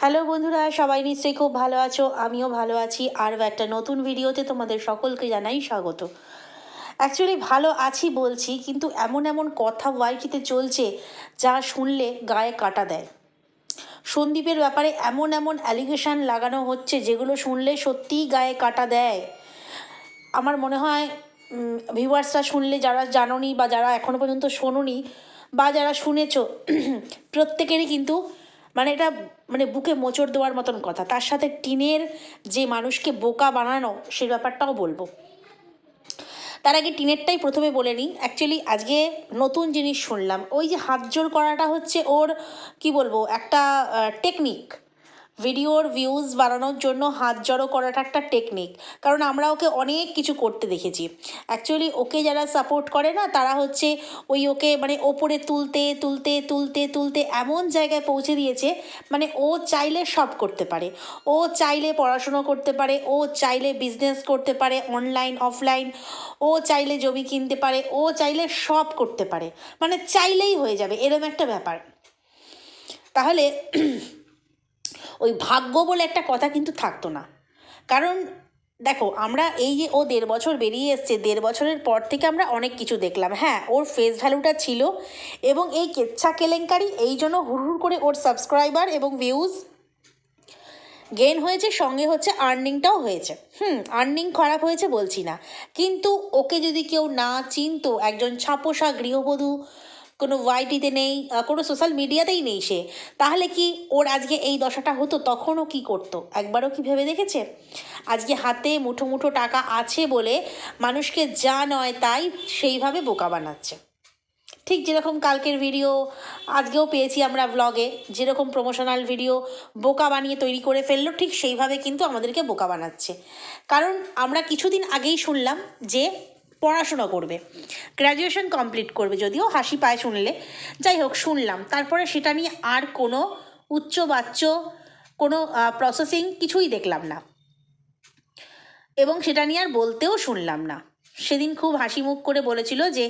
Hello বন্ধুরা, সবাই নিশ্চয়ই খুব ভালো আছো? আমিও ভালো আছি। আর একটা নতুন ভিডিওতে তোমাদের সকলকে জানাই স্বাগত। অ্যাকচুয়ালি ভালো আছি বলছি, কিন্তু এমন এমন কথা ওয়াইটিতে চলছে যা শুনলে গায়ে কাটা দেয়। সন্দীপের ব্যাপারে এমন এমন অ্যালিগেশন লাগানো হচ্ছে যেগুলো শুনলে সত্যিই গায়ে কাটা দেয়। আমার মনে হয় ভিউয়ার্সরা শুনলে, যারা জানোনি বা যারা এখনও পর্যন্ত শোনোনি বা যারা শুনেছ, প্রত্যেকেরই কিন্তু মানে এটা মানে বুকে মোচড় দেওয়ার মতন কথা। তার সাথে টিনের যে মানুষকে বোকা বানানো সেই ব্যাপারটাও বলব। তার আগে টিনেরটাই প্রথমে বলে নিই। অ্যাকচুয়ালি আজকে নতুন জিনিস শুনলাম। ওই যে হাত জোর করাটা হচ্ছে ওর, কি বলব, একটা টেকনিক ভিডিওর ভিউজ বাড়ানোর জন্য হাত জড়ো করাটা একটা টেকনিক কারণ আমরা ওকে অনেক কিছু করতে দেখেছি। অ্যাকচুয়ালি ওকে যারা সাপোর্ট করে না, তারা হচ্ছে ওই ওকে মানে ওপরে তুলতে তুলতে তুলতে তুলতে এমন জায়গায় পৌঁছে দিয়েছে মানে ও চাইলে সব করতে পারে। ও চাইলে পড়াশুনো করতে পারে, ও চাইলে বিজনেস করতে পারে অনলাইন অফলাইন ও চাইলে জমি কিনতে পারে, ও চাইলে সব করতে পারে। মানে চাইলেই হয়ে যাবে, এরম একটা ব্যাপার। তাহলে ওই ভাগ্য বলে একটা কথা কিন্তু থাকতো না। কারণ দেখো, আমরা এই যে ও দেড় বছর বেরিয়ে এসছে, দেড় বছরের পর থেকে আমরা অনেক কিছু দেখলাম। হ্যাঁ ওর ফেস ভ্যালুটা ছিল এবং এই কেচ্ছা কেলেঙ্কারি, এই জন্য হুড়হুড় করে ওর সাবস্ক্রাইবার এবং ভিউজ গেন হয়েছে, সঙ্গে হচ্ছে আর্নিংটাও হয়েছে। হুম আর্নিং খারাপ হয়েছে বলছি না। কিন্তু ওকে যদি কেউ না চিনতো, একজন ছাপোষা গৃহবধূ কোনো ওয়াইটিতে নেই কোনো সোশ্যাল মিডিয়াতেই নেই সে। তাহলে কি ওর আজকে এই দশাটা হতো? তখনও কি করতো? একবারও কি ভেবে দেখেছে? আজকে হাতে মুঠো মুঠো টাকা আছে বলে মানুষকে যা নয় তাই সেইভাবে বোকা বানাচ্ছে। ঠিক যেরকম কালকের ভিডিও, আজকেও পেয়েছি আমরা ব্লগে যেরকম প্রমোশনাল ভিডিও বোকা বানিয়ে তৈরি করে ফেলল, ঠিক সেইভাবে কিন্তু আমাদেরকে বোকা বানাচ্ছে। কারণ আমরা কিছুদিন আগেই শুনলাম যে পড়াশোনা করবে গ্র্যাজুয়েশন কমপ্লিট করবে যদিও, হাসি পায় শুনলে। যাই হোক, শুনলাম। তারপরে সেটা নিয়ে আর কোনো উচ্চ বাচ্চ, কোনো প্রসেসিং কিছুই দেখলাম না। এবং সেটা নিয়ে আর বলতেও শুনলাম না। সেদিন খুব হাসি মুখ করে বলেছিল যে,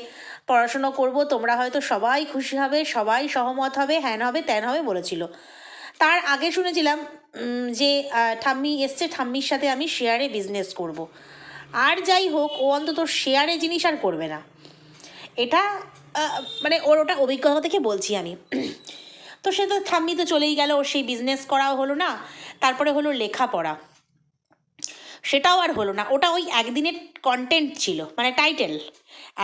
পড়াশুনো করব, তোমরা হয়তো সবাই খুশি হবে, সবাই সহমত হবে, হ্যান হবে, ত্যান হবে, বলেছিল। তার আগে শুনেছিলাম যে ঠাম্মি এসছে, ঠাম্মির সাথে আমি শেয়ারে বিজনেস করব। আর যাই হোক, ও অন্তত শেয়ারে জিনিস আর করবে না। এটা মানে ওর ওটা অভিজ্ঞতা থেকে বলছি আমি। তো সে তো ঠাম্মি তো চলেই গেল, ওর সেই বিজনেস করাও হলো না, তারপরে হলো লেখাপড়া। সেটাও আর হলো না। ওটা ওই একদিনের কন্টেন্ট ছিল মানে টাইটেল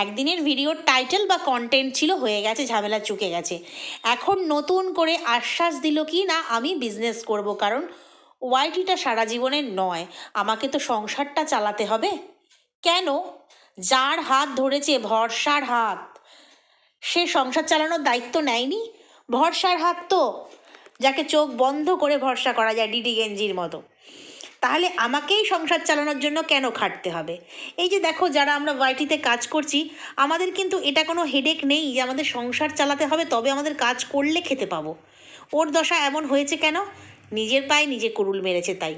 একদিনের ভিডিওর টাইটেল বা কন্টেন্ট ছিল, হয়ে গেছে, ঝামেলা চুকে গেছে। এখন নতুন করে আশ্বাস দিল কি না, আমি বিজনেস করব, কারণ ওয়াইটিটা সারা জীবনের নয়, আমাকে তো সংসারটা চালাতে হবে। কেন? যার হাত ধরেছে ভরসার হাত। সে সংসার চালানোর দায়িত্ব নেয়নি? ভরসার হাত তো, যাকে চোখ বন্ধ করে ভরসা করা যায় ডিডি গেঞ্জির মতো। তাহলে আমাকেই সংসার চালানোর জন্য কেন খাটতে হবে? এই যে দেখো, যারা আমরা ওয়াইটিতে কাজ করছি, আমাদের কিন্তু এটা কোনো হেডেক নেই যে আমাদের সংসার চালাতে হবে, তবে আমাদের কাজ করলে খেতে পাবো। ওর দশা এমন হয়েছে কেন? নিজের পায়ে নিজে কুরুল মেরেছে তাই।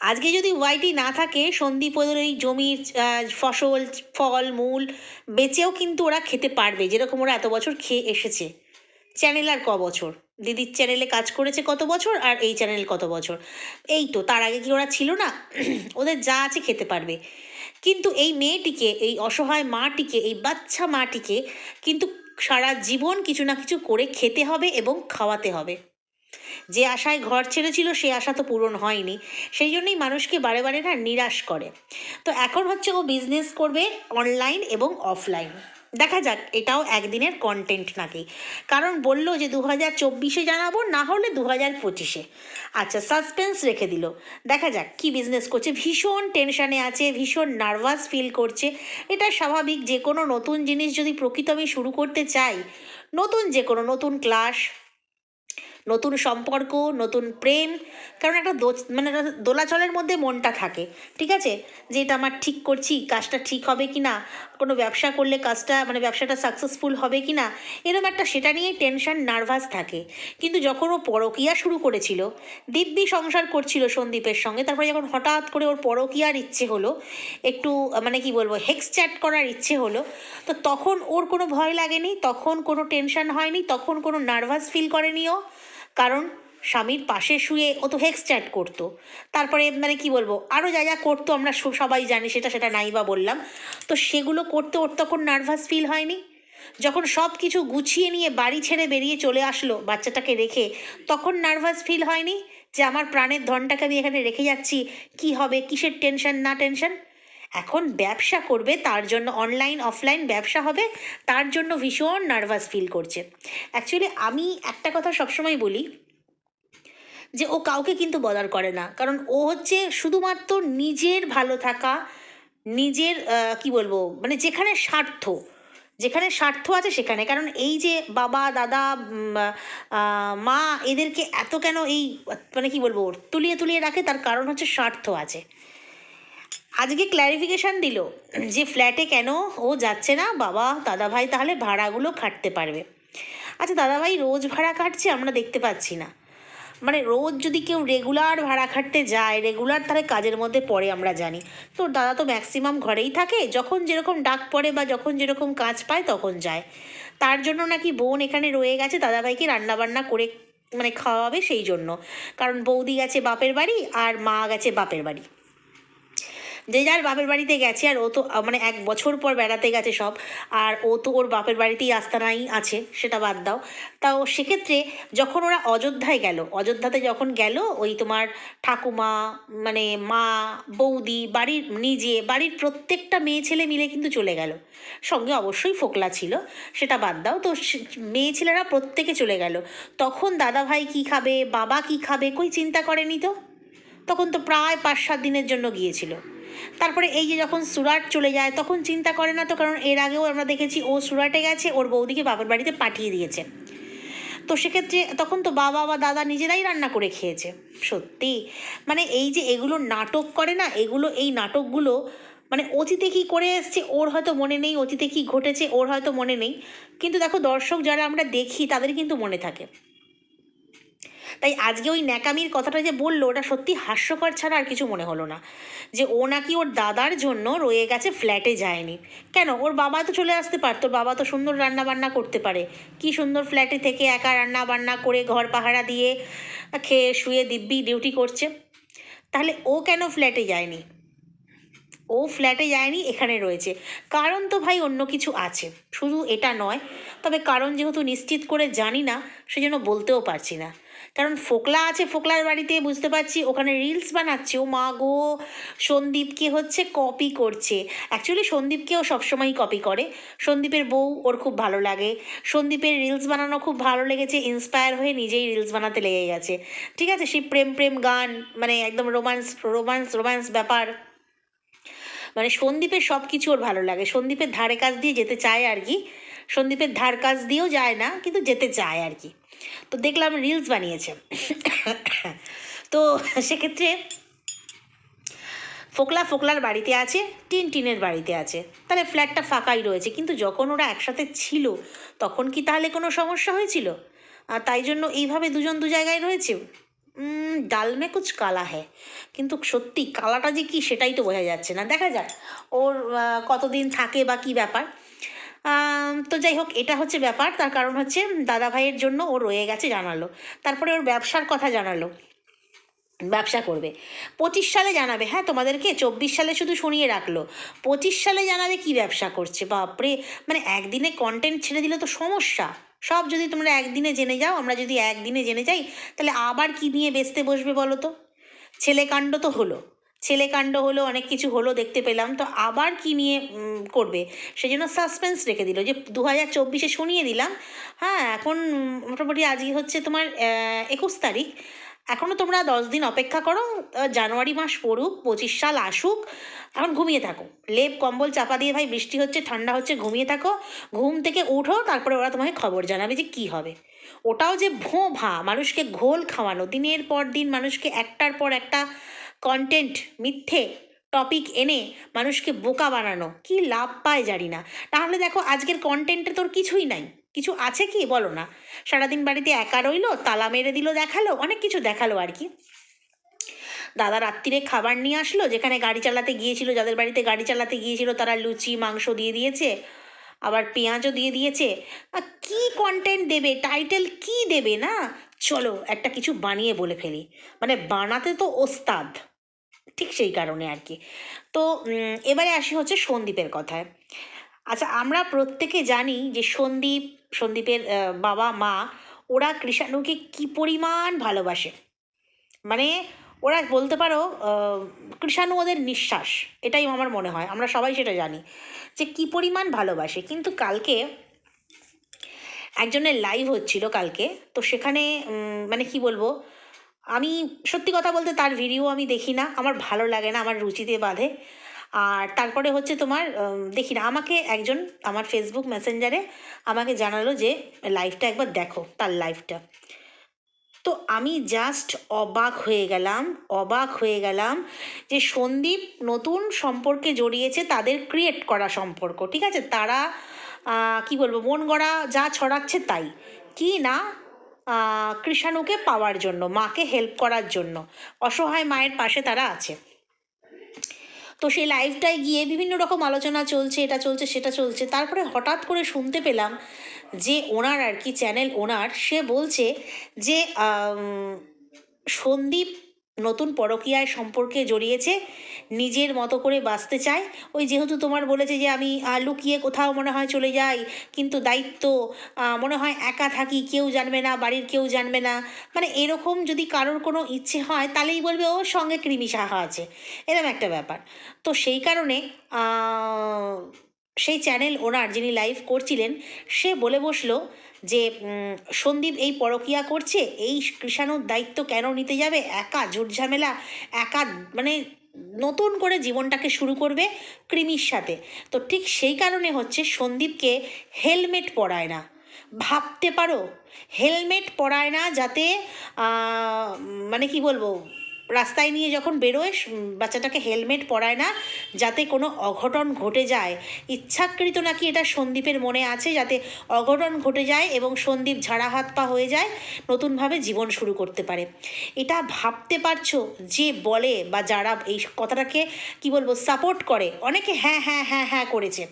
আজকে যদি ওয়াইটি না থাকে, সন্দীপ ওদের এই জমির ফসল, ফল, মূল বেচেও কিন্তু ওরা খেতে পারবে, যেরকম ওরা এত বছর খেয়ে এসেছে। চ্যানেল আর ক বছর? দিদির চ্যানেলে কাজ করেছে কত বছর? আর এই চ্যানেল কত বছর? এই তো, তার আগে কি ওরা ছিল না? ওদের যা আছে খেতে পারবে। কিন্তু এই মেয়েটিকে, এই অসহায় মাটিকে, এই বাচ্চা মাটিকে কিন্তু সারা জীবন কিছু না কিছু করে খেতে হবে এবং খাওয়াতে হবে। যে আশায় ঘর ছেড়েছিল, সে আশা তো পূরণ হয়নি। সেই জন্যই মানুষকে বারে বারে না নিরাশ করে। তো এখন হচ্ছে ও বিজনেস করবে অনলাইন এবং অফলাইন দেখা যাক, এটাও একদিনের কন্টেন্ট নাকি। কারণ বলল যে দু হাজার চব্বিশে জানাব, না হলে দু হাজার পঁচিশে। আচ্ছা সাসপেন্স রেখে দিল। দেখা যাক কি বিজনেস করছে। ভীষণ টেনশানে আছে, ভীষণ নার্ভাস ফিল করছে। এটা স্বাভাবিক, যে কোনো নতুন জিনিস যদি প্রকৃত আমি শুরু করতে চাই, নতুন যে কোনো নতুন ক্লাস নতুন সম্পর্ক, নতুন প্রেম, কারণ একটা দো- মানে দোলাচলের মধ্যে মনটা থাকে, ঠিক আছে? যে এটা আমার ঠিক করছি, কাজটা ঠিক হবে কি না কোনো ব্যবসা করলে কাজটা মানে ব্যবসাটা সাকসেসফুল হবে কি না এরকম একটা সেটা নিয়েই টেনশন নার্ভাস থাকে। কিন্তু যখন ও পরকিয়া শুরু করেছিল, দিব্যি সংসার করছিল সন্দীপের সঙ্গে, তারপরে যখন হঠাৎ করে ওর পরকিয়ার ইচ্ছে হলো, একটু মানে কি বলব হেক্স চ্যাট করার ইচ্ছে হলো, তো তখন ওর কোনো ভয় লাগেনি, তখন কোনো টেনশন হয়নি, তখন কোনো নার্ভাস ফিল করেনি ও। কারণ স্বামীর পাশে শুয়ে ও তো হেক্স চ্যাট করতো। তারপরে মানে কি বলব আরও যা যা করতো আমরা সবাই জানি, সেটা সেটা নাই বা বললাম। তো সেগুলো করতে ওর তখন নার্ভাস ফিল হয়নি। যখন সব কিছু গুছিয়ে নিয়ে বাড়ি ছেড়ে বেরিয়ে চলে আসলো বাচ্চাটাকে রেখে, তখন নার্ভাস ফিল হয়নি যে আমার প্রাণের ধনটাকে আমি এখানে রেখে যাচ্ছি, কি হবে, কিসের টেনশন না টেনশন এখন ব্যবসা করবে, তার জন্য অনলাইন অফলাইন ব্যবসা হবে, তার জন্য ভীষণ নার্ভাস ফিল করছে। অ্যাকচুয়ালি আমি একটা কথা সবসময় বলি যে, ও কাউকে কিন্তু বদার করে না। কারণ ও হচ্ছে শুধুমাত্র নিজের ভালো থাকা, নিজের কি বলব মানে যেখানে স্বার্থ যেখানে স্বার্থ আছে সেখানে। কারণ এই যে বাবা, দাদা মা, এদেরকে এত কেন এই মানে কি বলব, তুলিয়ে তুলিয়ে রাখে, তার কারণ হচ্ছে স্বার্থ আছে। আজকে ক্ল্যারিফিকেশান দিল যে ফ্ল্যাটে কেন ও যাচ্ছে না? বাবা, দাদাভাই তাহলে ভাড়াগুলো খাটতে পারবে। আচ্ছা দাদাভাই রোজ ভাড়া কাটছে আমরা দেখতে পাচ্ছি না। মানে রোজ যদি কেউ রেগুলার ভাড়া খাটতে যায় রেগুলার তাহলে কাজের মধ্যে পড়ে আমরা জানি। তো দাদা তো ম্যাক্সিমাম ঘরেই থাকে, যখন যেরকম ডাক পড়ে বা যখন যেরকম কাজ পায় তখন যায়। তার জন্য নাকি বোন এখানে রয়ে গেছে, দাদাভাইকে রান্নাবান্না করে মানে খাওয়াবে সেই জন্য। কারণ বৌদি গেছে বাপের বাড়ি আর মা গেছে বাপের বাড়ি। যে যার বাপের বাড়িতে গেছে আর ও তো মানে এক বছর পর বেড়াতে গেছে সব, আর ও তো ওর বাপের বাড়িতেই আস্তানাই আছে, সেটা বাদ দাও। তাও সেক্ষেত্রে যখন ওরা অযোধ্যায় গেল, অযোধ্যাতে যখন গেল, ওই তোমার ঠাকুমা মানে মা, বৌদি, বাড়ির নিজে, বাড়ির প্রত্যেকটা মেয়ে ছেলে মিলে কিন্তু চলে গেল। সঙ্গে অবশ্যই ফোকলা ছিল, সেটা বাদ দাও। তো মেয়ে ছেলেরা প্রত্যেকে চলে গেল। তখন দাদা ভাই কী খাবে, বাবা কী খাবে, কই চিন্তা করেনি তো? তখন তো প্রায় পাঁচ সাত দিনের জন্য গিয়েছিল। তারপরে এই যে যখন সুরাট চলে যায়, তখন চিন্তা করে না তো, কারণ এর আগেও আমরা দেখেছি ও সুরাটে গেছে, ওর বৌদিকে বাবার বাড়িতে পাঠিয়ে দিয়েছে। তো সেক্ষেত্রে তখন তো বাবা বা দাদা নিজেরাই রান্না করে খেয়েছে। সত্যি মানে এই যে এগুলো নাটক করে না, এগুলো, এই নাটকগুলো মানে অতীতে কী করে এসছে, ওর হয়তো মনে নেই, অতীতে কী ঘটেছে, ওর হয়তো মনে নেই। কিন্তু দেখো দর্শক যারা আমরা দেখি, তাদের কিন্তু মনে থাকে। তাই আজকে ওই ন্যাকামির কথাটা যে বলল, ওটা সত্যি হাস্যকর ছাড়া আর কিছু মনে হলো না। যে ও নাকি ওর দাদার জন্য রয়ে গেছে ফ্ল্যাটে যায়নি। কেন? ওর বাবা তো চলে আসতে পারতো বাবা তো সুন্দর রান্না বান্না করতে পারে। কি সুন্দর ফ্ল্যাটে থেকে একা রান্না বান্না করে ঘর পাহারা দিয়ে খেয়ে শুয়ে দিব্যি ডিউটি করছে। তাহলে ও কেন ফ্ল্যাটে যায়নি? ও ফ্ল্যাটে যায়নি, এখানে রয়েছে। কারণ তো ভাই অন্য কিছু আছে। শুধু এটা নয়, তবে কারণ যেহেতু নিশ্চিত করে জানি না, সেজন্য বলতেও পারছি না। কারণ ফোকলা আছে, ফোকলার বাড়িতে বুঝতে পারছি, ওখানে রিলস বানাচ্ছে। ও মা গো, সন্দীপকে হচ্ছে কপি করছে। অ্যাকচুয়ালি সন্দীপকেও সবসময়ই কপি করে। সন্দীপের বউ ওর খুব ভালো লাগে। সন্দীপের রিলস বানানো খুব ভালো লেগেছে ইন্সপায়ার হয়ে নিজেই রিলস বানাতে লেগে গেছে। ঠিক আছে, সেই প্রেম প্রেম গান মানে একদম রোমান্স রোমান্স রোমান্স ব্যাপার। মানে সন্দীপের সব কিছু ওর ভালো লাগে। সন্দীপের ধারে কাজ দিয়ে যেতে চায় আর কি। সন্দীপের ধার কাজ দিয়েও যায় না, কিন্তু যেতে চায় আর কি। তো দেখলাম রিলস বানিয়েছে। তো সেক্ষেত্রে ফোকলা ফোকলার বাড়িতে আছে টিন টিনের বাড়িতে আছে। তাহলে ফ্ল্যাটটা ফাঁকাই রয়েছে কিন্তু যখন ওরা একসাথে ছিল তখন কি তাহলে কোনো সমস্যা হয়েছিল? আর তাই জন্য এইভাবে দুজন দু জায়গায় রয়েছে? উম, ডাল মে কুচ কালা হ্যায়। কিন্তু সত্যি কালাটা যে কি সেটাই তো বোঝা যাচ্ছে না। দেখা যাক ওর কতদিন থাকে বা কি ব্যাপার। তো যাই হোক, এটা হচ্ছে ব্যাপার। তার কারণ হচ্ছে দাদা ভাইয়ের জন্য ও রয়ে গেছে জানালো। তারপরে ওর ব্যবসার কথা জানালো। ব্যবসা করবে। পঁচিশ সালে জানাবে হ্যাঁ তোমাদেরকে? চব্বিশ সালে শুধু শুনিয়ে রাখল। পঁচিশ সালে জানাবে কি ব্যবসা করছে? বাপরে! মানে একদিনে কন্টেন্ট ছেড়ে দিলে তো সমস্যা। সব যদি তোমরা একদিনে জেনে যাও, আমরা যদি একদিনে জেনে যাই, তাহলে আবার কি নিয়ে বেচতে বসবে বলো তো? ছেলে কাণ্ড তো হলো। ছেলে কাণ্ড হলো, অনেক কিছু হলো, দেখতে পেলাম। তো আবার কি নিয়ে করবে? সেই জন্য সাসপেন্স রেখে দিল যে দু হাজার চব্বিশে শুনিয়ে দিলাম। হ্যাঁ এখন মোটামুটি আজকে হচ্ছে তোমার একুশ তারিখ। এখনও তোমরা দশ দিন অপেক্ষা করো জানুয়ারি মাস পড়ুক, পঁচিশ সাল আসুক, এখন ঘুমিয়ে থাকো। লেপ, কম্বল চাপা দিয়ে ভাই বৃষ্টি হচ্ছে, ঠান্ডা হচ্ছে, ঘুমিয়ে থাকো। ঘুম থেকে উঠো, তারপরে ওরা তোমাকে খবর জানাবে যে কী হবে। ওটাও যে ভোঁ ভা, মানুষকে ঘোল খাওয়ানো, দিনের পর দিন মানুষকে একটার পর একটা কন্টেন্ট মিথ্যে টপিক এনে মানুষকে বোকা বানানো, কি লাভ পায় জানি না। তাহলে দেখো, আজকের কন্টেন্টে তোর কিছুই নাই। কিছু আছে কি? বলো না। সারাদিন বাড়িতে একা রইল, তালা মেরে দিল, দেখাল, অনেক কিছু দেখাল আর কি। দাদা রাত্রিরে খাবার নিয়ে আসলো, যেখানে গাড়ি চালাতে গিয়েছিল, যাদের বাড়িতে গাড়ি চালাতে গিয়েছিল, তারা লুচি, মাংস দিয়ে দিয়েছে, আবার পেঁয়াজও দিয়ে দিয়েছে। কি কন্টেন্ট দেবে? টাইটেল কি দেবে না? চলো, একটা কিছু বানিয়ে বলে ফেলি। মানে বানাতে তো ওস্তাদ। ঠিক সেই কারণে আর কি তো এবারে আসি হচ্ছে সন্দীপের কথায়। আচ্ছা আমরা প্রত্যেকে জানি যে সন্দীপ, সন্দীপের বাবা, মা, ওরা কৃষাণুকে কি পরিমাণ ভালোবাসে? মানে ওরা বলতে পারো কৃষাণু ওদের নিঃশ্বাস, এটাই আমার মনে হয়, আমরা সবাই সেটা জানি, যে কি পরিমাণ ভালোবাসে। কিন্তু কালকে একজনের লাইভ হচ্ছিল কালকে, তো সেখানে মানে কি বলব আমি সত্যি কথা বলতে তার ভিডিও আমি দেখি না, আমার ভালো লাগে না, আমার রুচিতে বাঁধে। আর তারপরে হচ্ছে তোমার দেখি না, আমাকে একজন আমার ফেসবুক মেসেঞ্জারে আমাকে জানালো যে লাইভটা একবার দেখো, তার লাইভটা তো আমি জাস্ট অবাক হয়ে গেলাম, অবাক হয়ে গেলাম যে সন্দীপ নতুন সম্পর্কে জড়িয়েছে তাদের ক্রিয়েট করা সম্পর্ক, ঠিক আছে? তারা কি বলব, মন গড়া যা ছড়াচ্ছে তাই। কি না কৃষাণুকে পাওয়ার জন্য, মাকে হেল্প করার জন্য। অসহায় মায়ের পাশে তারা আছে। তো সেই লাইভটায় গিয়ে বিভিন্ন রকম আলোচনা চলছে, এটা চলছে, সেটা চলছে। তারপরে হঠাৎ করে শুনতে পেলাম যে ওনার আর কি চ্যানেল ওনার, সে বলছে যে সন্দীপ নতুন পরকীয়ায় সম্পর্কে জড়িয়েছে, নিজের মতো করে বাঁচতে চায়। ওই যেহেতু তোমার বলেছে যে আমি লুকিয়ে কোথাও মনে হয় চলে যাই, কিন্তু দায়িত্ব মনে হয় একা থাকি, কেউ জানবে না, বাড়ির কেউ জানবে না। মানে এরকম যদি কারোর কোনো ইচ্ছে হয়, তাহলেই বলবে, ওর সঙ্গে কৃমি সাহা আছে। এরকম একটা ব্যাপার। তো সেই কারণে সেই চ্যানেল ওনার যিনি লাইভ করছিলেন, সে বলে বসল যে সন্দীপ এই পরকিয়া করছে, এই কৃষাণুর দায়িত্ব কেন নিতে যাবে? একা ঝুট ঝামেলা, একা মানে নতুন করে জীবনটাকে শুরু করবে কৃমির সাথে। তো ঠিক সেই কারণে হচ্ছে সন্দীপকে হেলমেট পরায় না। ভাবতে পারো, হেলমেট পরায় না যাতে মানে কি বলব রাস্তায় নিয়ে যখন বেরোয় বাচ্চাটাকে হেলমেট পরায় না, যাতে কোনো অঘটন ঘটে যায়। ইচ্ছাকৃত নাকি এটা সন্দীপের মনে আছে, যাতে অঘটন ঘটে যায় এবং সন্দীপ ঝাড়া হাত পা হয়ে যায়, নতুনভাবে জীবন শুরু করতে পারে। এটা ভাবতে পারছ যে বলে বা যারা এই কথাটাকে, কি বলব সাপোর্ট করে? অনেকে হ্যাঁ হ্যাঁ হ্যাঁ হ্যাঁ করেছে।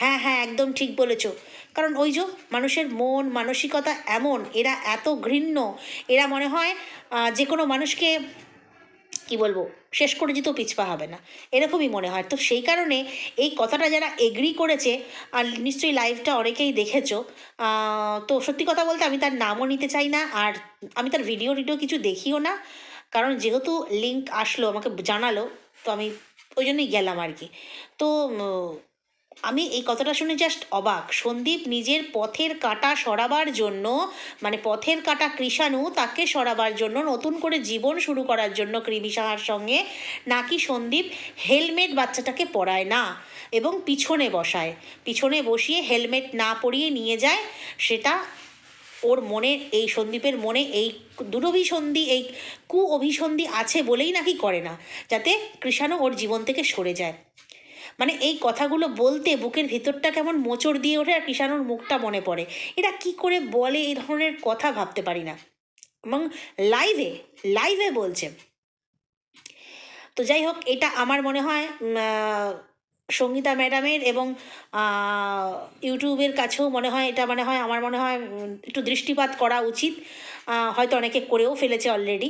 হ্যাঁ হ্যাঁ একদম ঠিক বলেছ। কারণ ওই যে মানুষের মন, মানসিকতা এমন, এরা এত ঘৃণ্য, এরা মনে হয় যে কোনো মানুষকে কি বলব? শেষ করে যেতেও পিছপা হবে না। এরকমই মনে হয়। তো সেই কারণে এই কথাটা যারা এগ্রি করেছে, আর নিশ্চয়ই লাইভটা অনেকেই দেখেছ তো সত্যি কথা বলতে আমি তার নামও নিতে চাই না, আর আমি তার ভিডিও টিডিও কিছু দেখিও না। কারণ যেহেতু লিঙ্ক আসলো, আমাকে জানালো, তো আমি ওই জন্যই গেলাম আর কি। তো আমি এই কথাটা শুনে জাস্ট অবাক। সন্দীপ নিজের পথের কাটা সরাবার জন্য মানে পথের কাটা কৃষাণু তাকে সরাবার জন্য, নতুন করে জীবন শুরু করার জন্য কৃমি সাহার সঙ্গে, নাকি সন্দীপ হেলমেট বাচ্চাটাকে পরায় না এবং পিছনে বসায়। পিছনে বসিয়ে হেলমেট না পরিয়ে নিয়ে যায়, সেটা ওর মনে, এই সন্দীপের মনে এই দুরভিসন্ধি, এই কু অভিসন্ধি আছে বলেই নাকি করে না, যাতে কৃষাণু ওর জীবন থেকে সরে যায়। মানে এই কথাগুলো বলতে বুকের ভিতরটা কেমন মোচড় দিয়ে ওঠে আর কৃষাণুর মুখটা মনে পড়ে। এটা কি করে বলে এই ধরনের কথা ভাবতে পারি না। এবং লাইভে লাইভে বলছে। তো যাই হোক, এটা আমার মনে হয় সঙ্গীতা ম্যাডামের এবং ইউটিউবের কাছেও মনে হয়, এটা মনে হয়, আমার মনে হয় একটু দৃষ্টিপাত করা উচিত। হয়তো অনেকে করেও ফেলেছে অলরেডি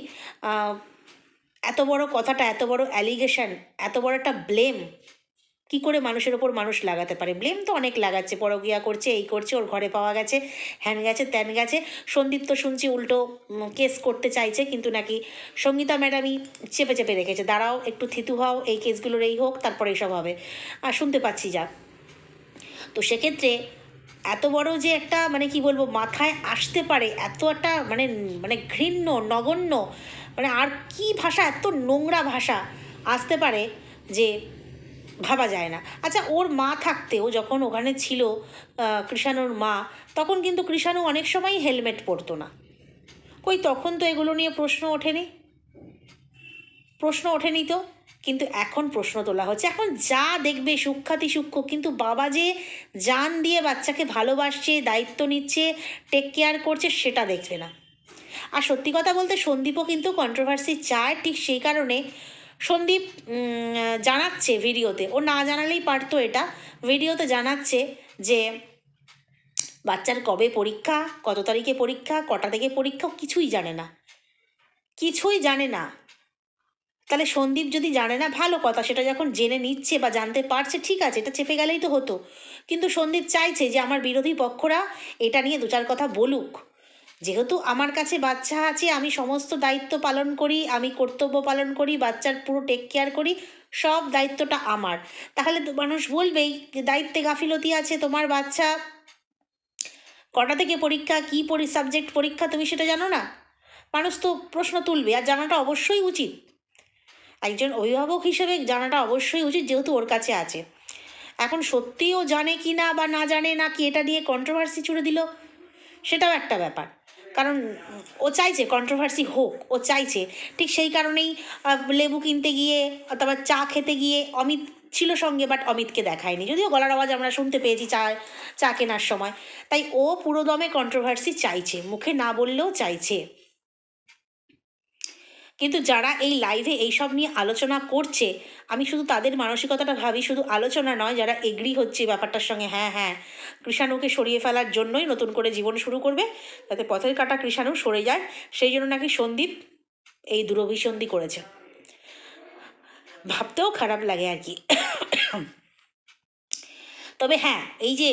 এত বড় কথাটা, এত বড় অ্যালিগেশন এত বড় একটা ব্লেম কি করে মানুষের ওপর মানুষ লাগাতে পারে? ব্লেম তো অনেক লাগাচ্ছে। পরগিয়া করছে, এই করছে, ওর ঘরে পাওয়া গেছে, হ্যান গেছে, ত্যান গেছে। সন্দীপ তো শুনছি উল্টো কেস করতে চাইছে, কিন্তু নাকি সঙ্গীতা ম্যাডামই চেপে চেপে রেখেছে। দাঁড়াও, একটু থিতু হও, এই কেসগুলোর এই হোক, তারপরে এইসব হবে। আর শুনতে পাচ্ছি যা। তো সেক্ষেত্রে এত বড় যে একটা মানে কি বলব, মাথায় আসতে পারে এত একটা মানে মানে ঘৃণ্য, নগণ্য মানে আর কি ভাষা, এত নোংরা ভাষা আসতে পারে যে ভাবা যায় না। আচ্ছা ওর মা থাকতেও যখন ওখানে ছিল কৃষাণুর মা, তখন কিন্তু কৃষাণু অনেক সময় হেলমেট পরতো না। কই, তখন তো এগুলো নিয়ে প্রশ্ন ওঠেনি। প্রশ্ন ওঠেনি তো, কিন্তু এখন প্রশ্ন তোলা হচ্ছে। এখন যা দেখবে সুখ্যাতি সূক্ষ্ম, কিন্তু বাবা যে জান দিয়ে বাচ্চাকে ভালোবাসছে, দায়িত্ব নিচ্ছে টেক কেয়ার করছে, সেটা দেখবে না। আর সত্যি কথা বলতে সন্দীপও কিন্তু কন্ট্রোভার্সি চায়, ঠিক সেই কারণে সন্দীপ জানাচ্ছে ভিডিওতে। ও না জানালেই পারতো এটা। ভিডিওতে জানাচ্ছে যে, বাচ্চার কবে পরীক্ষা, কত তারিখে পরীক্ষা, কটা থেকে পরীক্ষা কিছুই জানে না। কিছুই জানে না। তাহলে সন্দীপ যদি জানে না, ভালো কথা, সেটা যখন জেনে নিচ্ছে বা জানতে পারছে, ঠিক আছে, এটা চেপে গেলেই তো হতো। কিন্তু সন্দীপ চাইছে যে, আমার বিরোধী পক্ষরা এটা নিয়ে দু চার কথা বলুক। যেহেতু আমার কাছে বাচ্চা আছে, আমি সমস্ত দায়িত্ব পালন করি, আমি কর্তব্য পালন করি, বাচ্চার পুরো টেক কেয়ার করি, সব দায়িত্বটা আমার। তাহলে মানুষ বলবেই যে দায়িত্বে গাফিলতি আছে, তোমার বাচ্চা কটা থেকে পরীক্ষা, কী পরি সাবজেক্ট পরীক্ষা, তুমি সেটা জানো না? মানুষ তো প্রশ্ন তুলবে, আর জানাটা অবশ্যই উচিত। একজন অভিভাবক হিসেবে জানাটা অবশ্যই উচিত, যেহেতু ওর কাছে আছে। এখন সত্যিও জানে কি না বা না জানে না কি, এটা নিয়ে কন্ট্রোভার্সি ছুড়ে দিল, সেটাও একটা ব্যাপার। কারণ ও চাইছে কন্ট্রোভার্সি হোক, ও চাইছে। ঠিক সেই কারণেই লেবু কিনতে গিয়ে, অথবা চা খেতে গিয়ে অমিত ছিল সঙ্গে বাট অমিতকে দেখায়নি। যদিও গলার আওয়াজ আমরা শুনতে পেয়েছি চা চা কেনার সময়। তাই ও পুরোদমে কন্ট্রোভার্সি চাইছে, মুখে না বললেও চাইছে। কিন্তু যারা এই লাইভে এইসব নিয়ে আলোচনা করছে, আমি শুধু তাদের মানসিকতাটা ভাবি, শুধু আলোচনা নয়, যারা এগ্রি হচ্ছে ব্যাপারটার সঙ্গে হ্যাঁ হ্যাঁ কৃষাণুকে সরিয়ে ফেলার জন্যই নতুন করে জীবন শুরু করবে, যাতে পথের কাটা কৃষাণু সরে যায়, সেই জন্য নাকি সন্দীপ এই দুরভিসন্ধি করেছে। ভাবতেও খারাপ লাগে আর কি। তবে হ্যাঁ এই যে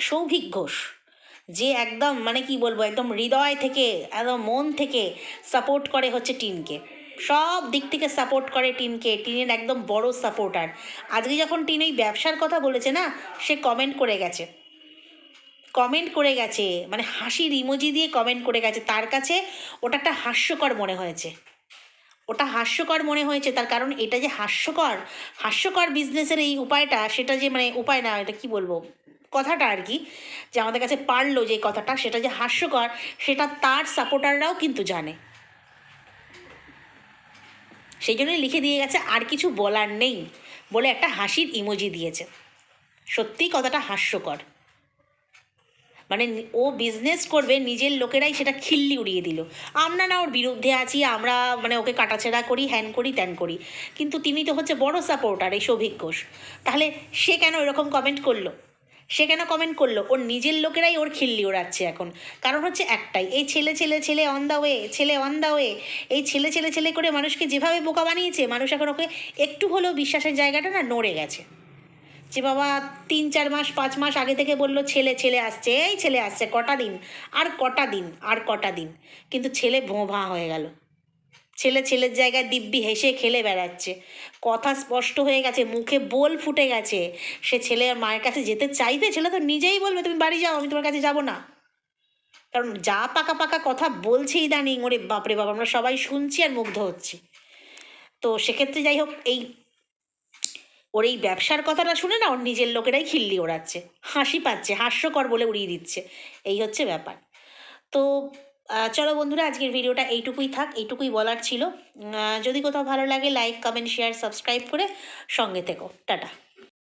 সৌভিক ঘোষ যে একদম মানে কি বলব, একদম হৃদয় থেকে, একদম মন থেকে সাপোর্ট করে হচ্ছে টিনকে। সব দিক থেকে সাপোর্ট করে টিনকে, টিনের একদম বড় সাপোর্টার আজকে যখন টিন এই ব্যবসার কথা বলেছে না, সে কমেন্ট করে গেছে। কমেন্ট করে গেছে মানে হাসির ইমোজি দিয়ে কমেন্ট করে গেছে। তার কাছে ওটা একটা হাস্যকর মনে হয়েছে। ওটা হাস্যকর মনে হয়েছে, তার কারণ এটা যে হাস্যকর হাস্যকর বিজনেসের এই উপায়টা, সেটা যে মানে উপায় না, এটা কি বলব? কথাটা আর কি, যে আমাদের কাছে পারল যে কথাটা, সেটা যে হাস্যকর, সেটা তার সাপোর্টাররাও কিন্তু জানে। সেই জন্যই লিখে দিয়ে গেছে, আর কিছু বলার নেই, বলে একটা হাসির ইমোজি দিয়েছে। সত্যিই কথাটা হাস্যকর। মানে ও বিজনেস করবে, নিজের লোকেরাই সেটা খিল্লি উড়িয়ে দিল। আমরা না ওর বিরুদ্ধে আছি, আমরা মানে ওকে কাটাছেড়া করি, হ্যান করি, ত্যান করি। কিন্তু তিনি তো হচ্ছে বড় সাপোর্টার এই সৌভিক ঘোষ। তাহলে সে কেন এরকম কমেন্ট করল? সে কেন কমেন্ট করল? ওর নিজের লোকেরাই ওর খিল্লি ওড়াচ্ছে এখন। কারণ হচ্ছে একটাই, এই ছেলে ছেলে ছেলে অন দ্য ওয়ে ছেলে অন দ্য ওয়ে এই ছেলে ছেলে ছেলে করে মানুষকে যেভাবে বোকা বানিয়েছে, মানুষ এখন ওকে একটু হলেও বিশ্বাসের জায়গাটা না নড়ে গেছে। যে বাবা তিন চার মাস, পাঁচ মাস আগে থেকে বলল, ছেলে ছেলে আসছে, এই ছেলে আসছে, কটা দিন? আর কটা দিন, আর কটা দিন। কিন্তু ছেলে ভোঁ ভাঁ হয়ে গেল। ছেলে ছেলের জায়গায় দিব্যি হেসে খেলে বেড়াচ্ছে। কথা স্পষ্ট হয়ে গেছে, মুখে বোল ফুটে গেছে। সে ছেলে মায়ের কাছে যেতে চাইবে? ছেলে তো নিজেই বলবে, তুমি বাড়ি যাও, আমি তোমার কাছে যাব না। কারণ যা পাকা পাকা কথা বলছে ইদানিং, ওরে বাপরে বাপ, আমরা সবাই শুনছি আর মুগ্ধ হচ্ছি। তো সেক্ষেত্রে যাই হোক, এই, ওর এই ব্যবসার কথাটা শুনে না, ওর নিজের লোকেরাই খিল্লি ওড়াচ্ছে। হাসি পাচ্ছে, হাস্যকর বলে উড়িয়ে দিচ্ছে। এই হচ্ছে ব্যাপার। তো চলো বন্ধুরা, আজকের ভিডিওটা এইটুকুই থাক, এইটুকুই বলার ছিল। যদি কোথাও ভালো লাগে লাইক কমেন্ট শেয়ার সাবস্ক্রাইব করে সঙ্গে থেকো। টাটা।